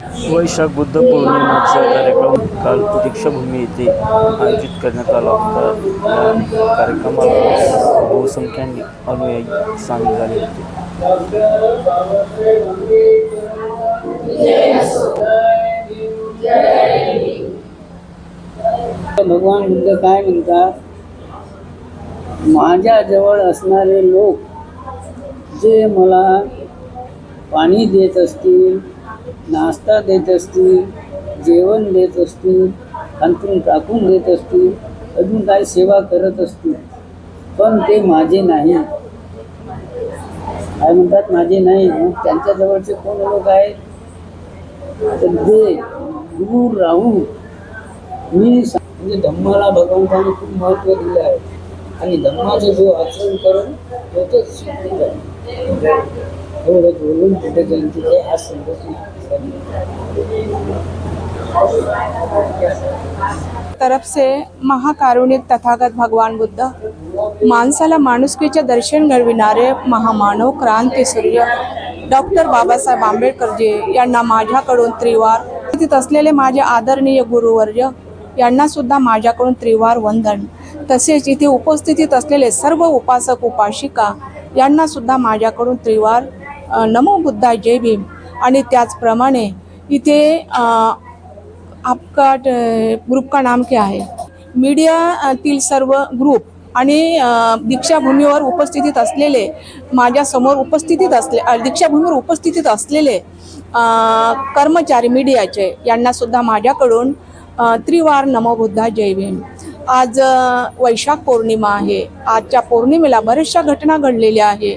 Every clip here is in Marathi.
वैशाख बुद्ध पौर्णिमेचा कार्यक्रम काल दीक्षाभूमी येथे आयोजित करण्यात आला होता. या कार्यक्रमाला बहुसंख्याने अनुयायी सामील झाले होते. भगवान बुद्ध काय म्हणतात? माझ्याजवळ असणारे लोक जे मला पाणी देत असतील नाश्ता देत असतील जेवण देत असतील अंतरून टाकून देत असतील अजून काही सेवा करत असतील. पण ते माझे नाही. काय म्हणतात? माझे नाही. मग त्यांच्याजवळचे कोण लोक आहेत? तर ते दूर राहून मी म्हणजे धम्माला भगवंताने खूप महत्त्व दिलं आहे. आणि धम्माचं जो आचरण करून तोच शिकून एवढंच बोलून बुद्ध जयंतीचे आज संदेश तरफ से महाकारुणिक तथागत भगवान बुद्ध माणसाला माणुसकीचे दर्शन घडविणारे महामानव क्रांती सूर्य डॉक्टर बाबासाहेब आंबेडकरजी यांना माझ्याकडून त्रिवार उपस्थित असलेले माझे आदरणीय गुरुवर्य यांना सुद्धा माझ्याकडून त्रिवार वंदन तसेच इथे उपस्थितीत असलेले सर्व उपासक उपासिका यांना सुद्धा माझ्याकडून त्रिवार नमो बुद्धा जय भीम. आणि त्याचप्रमाणे इथे आपका अ, ग्रुप का नाम क्या आहे? मीडियातील सर्व ग्रुप आणि दीक्षाभूमीवर उपस्थितीत असलेले माझ्यासमोर उपस्थितीत असले दीक्षाभूमीवर उपस्थितीत असलेले कर्मचारी मीडियाचे यांनासुद्धा माझ्याकडून त्रिवार नमो बुद्धा जय भीम. आज वैशाख पौर्णिमा आहे. आजच्या पौर्णिमेला बऱ्याचशा घटना घडलेल्या आहे.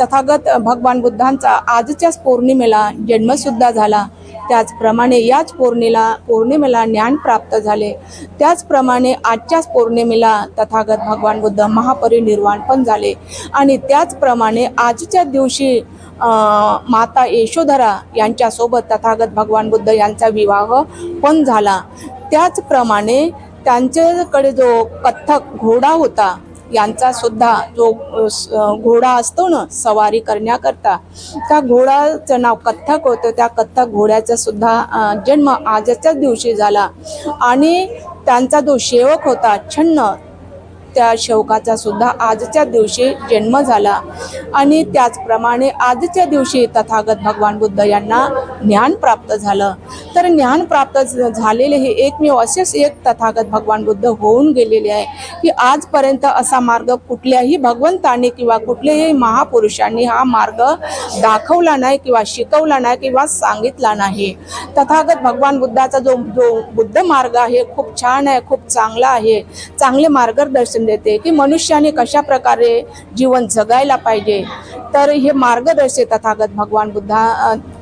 तथागत भगवान बुद्धांचा आजच्याच पौर्णिमेला जन्मसुद्धा झाला. त्याचप्रमाणे याच पौर्णिला पौर्णिमेला ज्ञान प्राप्त झाले. त्याचप्रमाणे आजच्याच पौर्णिमेला तथागत भगवान बुद्ध महापरिनिर्वाण पण झाले. आणि त्याचप्रमाणे आजच्या दिवशी माता यशोधरा यांच्यासोबत तथागत भगवान बुद्ध यांचा विवाह पण झाला. त्याचप्रमाणे त्यांच्याकडे जो कथ्थक घोडा होता यांचा सुद्धा जो घोडा असतो ना सवारी करण्याकरता त्या घोडाचं नाव कथ्थक होतं. त्या कथ्थक घोड्याचा सुद्धा जन्म आजच्याच दिवशी झाला. आणि त्यांचा जो सेवक होता छन्न त्या शौकाचा सुद्धा आजच्या दिवशी जन्म झाला. आणि त्याचप्रमाणे आजच्या दिवशी तथागत भगवान बुद्ध यांना ज्ञान प्राप्त झालं. तर ज्ञान प्राप्त झालेले हे एकमेव असेच एक तथागत भगवान बुद्ध होऊन गेलेले आहे की आजपर्यंत असा मार्ग कुठल्याही भगवंताने किंवा कुठल्याही महापुरुषांनी हा मार्ग दाखवला नाही किंवा शिकवला नाही किंवा सांगितला नाही. तथागत भगवान बुद्धाचा जो जो बुद्ध मार्ग आहे खूप छान आहे खूप चांगला आहे. चांगले मार्गदर्शन देते की मनुष्याने कशा प्रकारे जीवन जगायला पाहिजे. तर हे मार्गदर्शक तथागत भगवान बुद्धा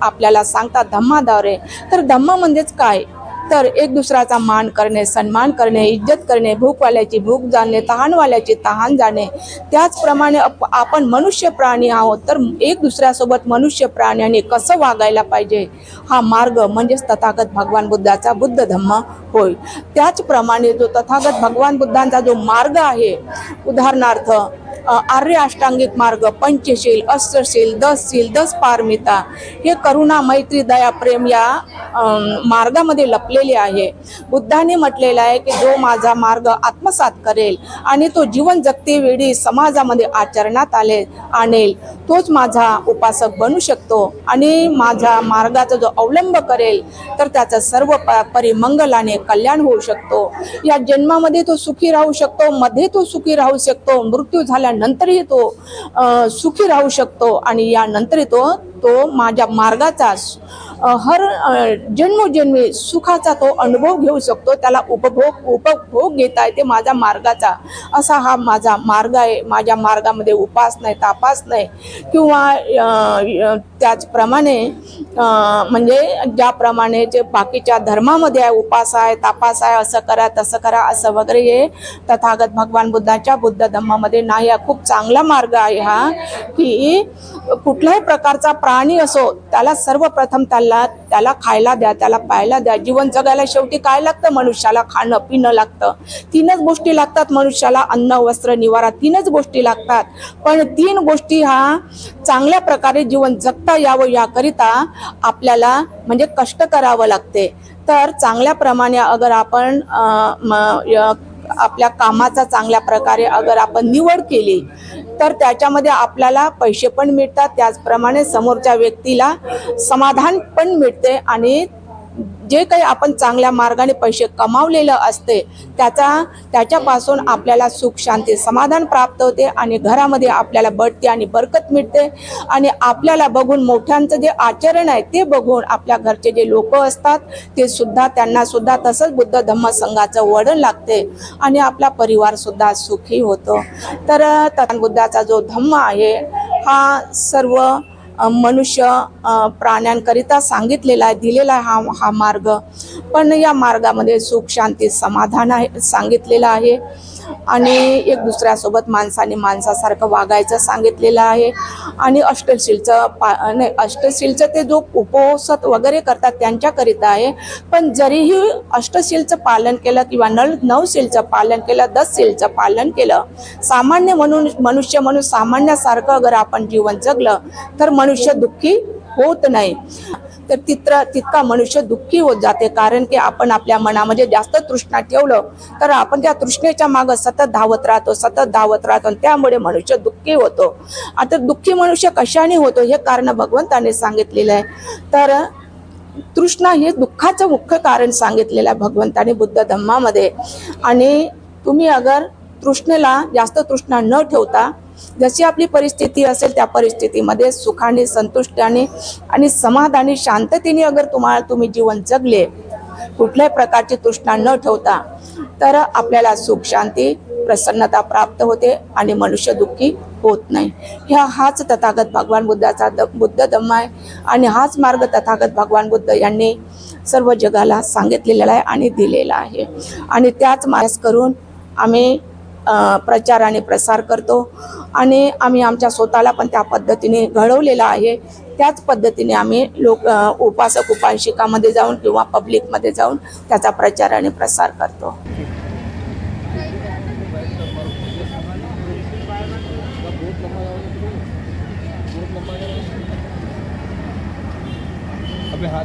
आपल्याला सांगतात धम्माद्वारे. तर धम्म म्हणजेच काय? तर एक दुसऱ्याचा मान करणे सन्मान करणे इज्जत करणे भूकवाल्याची भूक जाणणे तहानवाल्याची तहान जाणे त्याचप्रमाणे अप- आपण मनुष्य प्राणी आहोत तर एक दुसऱ्यासोबत मनुष्य प्राण्याने कसं वागायला पाहिजे? हा मार्ग म्हणजेच तथागत भगवान बुद्धाचा बुद्ध धम्म होय. त्याचप्रमाणे जो तथागत भगवान बुद्धांचा जो मार्ग आहे उदाहरणार्थ आर्य अष्टांगिक मार्ग पंचशील अष्टशील दसशील दस पारमिता हे करुणा मैत्री दया प्रेम या मार्गामध्ये लपलेले आहे. बुद्धाने म्हटलेलं आहे की जो माझा मार्ग आत्मसात करेल आणि तो जीवन जगतेवेळी समाजामध्ये आचरणात आले आणेल तोच माझा उपासक बनू शकतो आणि माझा मार्गाचा जो अवलंब करेल तर त्याचं सर्व प- परिमंगलाने कल्याण होऊ शकतो. या जन्मामध्ये तो सुखी राहू शकतो मध्ये तो सुखी राहू शकतो मृत्यू यानंतरही तो सुखी राहू शकतो आणि यानंतरही तो तो माझ्या मार्गाचा हर जन्मजन्मी जन्मोजन्मी सुखाचा तो अनुभव घेऊ शकतो त्याला उपभोग उपभोग घेता येते माझ्या मार्गाचा. असा हा माझा मार्ग आहे. माझ्या मार्गामध्ये उपास नाही तापास नाही. किंवा त्याचप्रमाणे म्हणजे ज्याप्रमाणे जे बाकीच्या धर्मामध्ये आहे उपास आहे तापास आहे असं करा तसं करा असं वगैरे हे तथागत भगवान बुद्धाच्या बुद्ध धम्मामध्ये नाही. हा खूप चांगला मार्ग आहे हा की कुठल्याही प्रकारचा प्रा प्राणी असो त्याला सर्वप्रथम त्याला त्याला खायला द्या त्याला पाहायला द्या. जीवन जगायला शेवटी काय लागतं? मनुष्याला खाणं पिणं लागतं. तीनच गोष्टी लागतात मनुष्याला. अन्न वस्त्र निवारा तीनच गोष्टी लागतात. पण तीन गोष्टी हा चांगल्या प्रकारे जीवन जगता यावं याकरिता आपल्याला म्हणजे कष्ट करावं लागते. तर चांगल्या प्रमाणे अगर आपण आपल्या कामाचा चांगल्या प्रकारे अगर आपण निवड केली तर त्याच्यामध्ये आपल्याला पैसे पण मिळतात. त्याचप्रमाणे समोरच्या व्यक्तीला समाधान पण मिळते आणि जे काही आपण चांगल्या मार्गाने पैसे कमावलेलं असते त्याचा त्याच्यापासून आपल्याला सुख शांती समाधान प्राप्त होते आणि घरामध्ये आपल्याला बढते आणि बरकत मिळते. आणि आपल्याला बघून मोठ्यांचं जे आचरण आहे ते बघून आपल्या घरचे जे लोक असतात ते सुद्धा त्यांना सुद्धा तसंच बुद्ध धम्म संघाचं वळण लागते आणि आपला परिवार सुद्धा सुखी होतो. तर बुद्धाचा जो धम्म आहे हा सर्व मनुष्य प्राण्यांकरिता सांगितलेला आहे दिलेला आहे हा हा मार्ग. पण या मार्गामध्ये सुख शांती समाधान आहे सांगितलेलं आहे. आणि एक दुसऱ्यासोबत माणसाने माणसासारखं वागायचं सांगितलेलं आहे. आणि अष्टशीलचं पा नाही अष्टशीलचं ते जो उपोसत वगैरे करतात त्यांच्याकरिता आहे. पण जरीही अष्टशीलचं पालन केलं किंवा नळ नवशीलचं पालन केलं दसशीलचं पालन केलं सामान्य म्हणून मनुष्य म्हणून सामान्यासारखं अगर आपण जीवन जगलं तर मनुष्य दुःखी होत नाही. तर तित्र तितका मनुष्य दुःखी होत जाते. कारण की आपण आपल्या मनामध्ये जास्त तृष्णा ठेवलं तर आपण त्या तृष्णेच्या मागं सतत धावत राहतो सतत धावत राहतो आणि त्यामुळे मनुष्य दुःखी होतो. आता दुःखी मनुष्य कशाने होतो हे कारण भगवंताने सांगितलेलं आहे. तर तृष्णा हे दुःखाचं मुख्य कारण सांगितलेलं आहे भगवंताने बुद्ध धम्मामध्ये. आणि तुम्ही अगर तृष्णेला जास्त तृष्णा न ठेवता जशी आपली परिस्थिती असेल त्या परिस्थितीमध्ये सुखाने संतुष्टाने आणि समाधानी शांततेने अगर तुम्हाला तुम्ही जीवन जगले कुठल्याही प्रकारची तृष्णा न ठेवता तर आपल्याला सुख शांती प्रसन्नता प्राप्त होते आणि मनुष्य दुःखी होत नाही. ह्या हाच तथागत भगवान बुद्धाचा द बुद्ध धम्म आहे आणि हाच मार्ग तथागत भगवान बुद्ध यांनी सर्व जगाला सांगितलेला आहे आणि दिलेला आहे. आणि त्याच मार्ग करून आम्ही प्रचार आणि प्रसार करतो. आणि आम्ही आमच्या स्वतःला पण त्या पद्धतीने घडवलेलं आहे. त्याच पद्धतीने आम्ही लोक उपासक उपासिकामध्ये जाऊन किंवा पब्लिकमध्ये जाऊन त्याचा प्रचार आणि प्रसार करतो. अभी हाथ